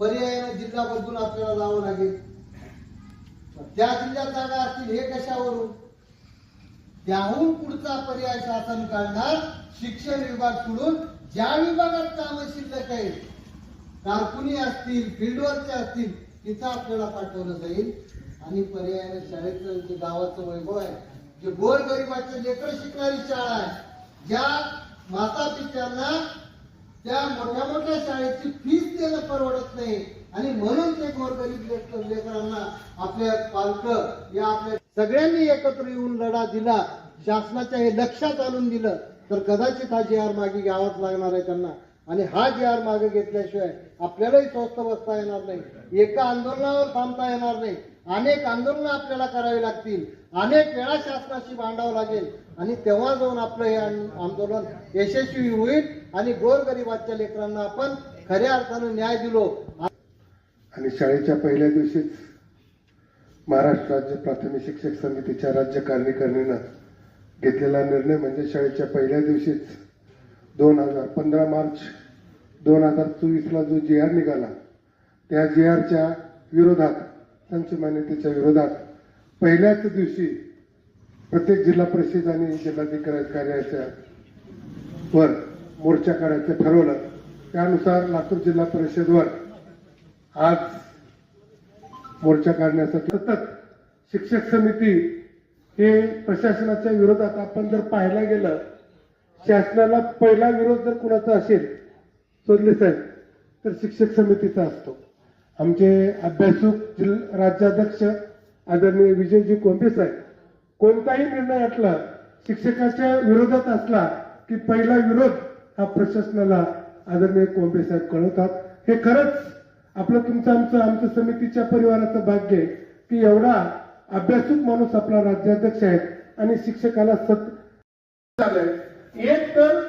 पर्यायाने जिल्हा बदलून आपल्याला जावं लागेल. त्या जिल्ह्यात जागा असतील हे कशावरून? त्याहून पुढचा पर्याय शासन काढणार शिक्षण विभाग सोडून ज्या विभागात काम शिल्लक आहे कारकुनी असतील फील्डवरचे असतील तिथं आपल्याला पाठवलं जाईल. आणि पर्यायाने शाळेचं जे गावाचं वैभव आहे जे गोरगरिबाचे लेकर शिकणारी शाळा आहे ज्या माता पित्यांना त्या मोठ्या मोठ्या शाळेची फीस देणं परवडत नाही. आणि म्हणून ते गोरगरीब लेकरांना आपल्या पालक या आपल्या सगळ्यांनी एकत्र येऊन लढा दिला. शासनाच्या हे लक्षात आणून दिलं. तर कदाचित हा जी आर मागे घ्यावाच लागणार आहे त्यांना. आणि हा जी आर मागे घेतल्याशिवाय आपल्यालाही स्वस्त बसता येणार नाही. एका आंदोलनावर थांबता येणार नाही. अनेक आंदोलनं आपल्याला करावी लागतील. अनेक वेळा शासनाशी भांडावं लागेल. आणि तेव्हा जाऊन आपलं हे आंदोलन यशस्वी होईल आणि गोरगरिबाच्या लेकरांना आपण खऱ्या अर्थानं न्याय दिलो. आणि शाळेच्या पहिल्या दिवशीच महाराष्ट्र राज्य प्राथमिक शिक्षक समितीच्या राज्य कार्यकारिणीनं घेतलेला निर्णय म्हणजे शाळेच्या पहिल्या दिवशीच दोन हजार पंधरा मार्च दोन हजार चोवीसला जो जे आर निघाला त्या जे आरच्या विरोधात संच मान्यतेच्या विरोधात पहिल्याच दिवशी प्रत्येक जिल्हा परिषद आणि जिल्हाधिकारी कार्यालयाच्या वर मोर्चा काढायचं ठरवलं. त्यानुसार लातूर जिल्हा परिषदवर आज मोर्चा काढण्यासाठी सतत शिक्षक समिती हे प्रशासनाच्या विरोधात आपण जर पाहायला गेलं शासनाला पहिला विरोध जर कुणाचा असेल चोरले साहेब तर शिक्षक समितीचा असतो. आमचे अभ्यासक राज्याध्यक्ष आदरणीय विजयजी कोंबे साहेब कोणताही निर्णय असला शिक्षकाच्या विरोधात असला की पहिला विरोध हा प्रशासनाला आदरणीय कोंबे साहेब कळवतात. हे खरंच आपलं तुमचं आमचं आमच्या समितीच्या परिवाराचं भाग्य आहे की एवढा अभ्यासक माणूस आपला राज्याध्यक्ष आहे आणि शिक्षकाला सत झालंय. एक तर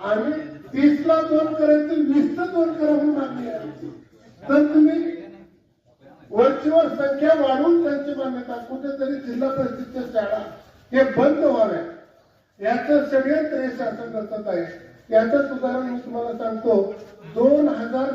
आम्ही तीसला दोन करायचं वीसचं दोन करा म्हणून मागणी आहे तर तुम्ही वरचीवर संख्या वाढवून त्यांची मान्यता कुठेतरी जिल्हा परिषदच्या शाळा हे बंद व्हाव्या याचं षडयंत्र हे शासन रचत आहे याचं उदाहरण मी तुम्हाला सांगतो. दोन हजार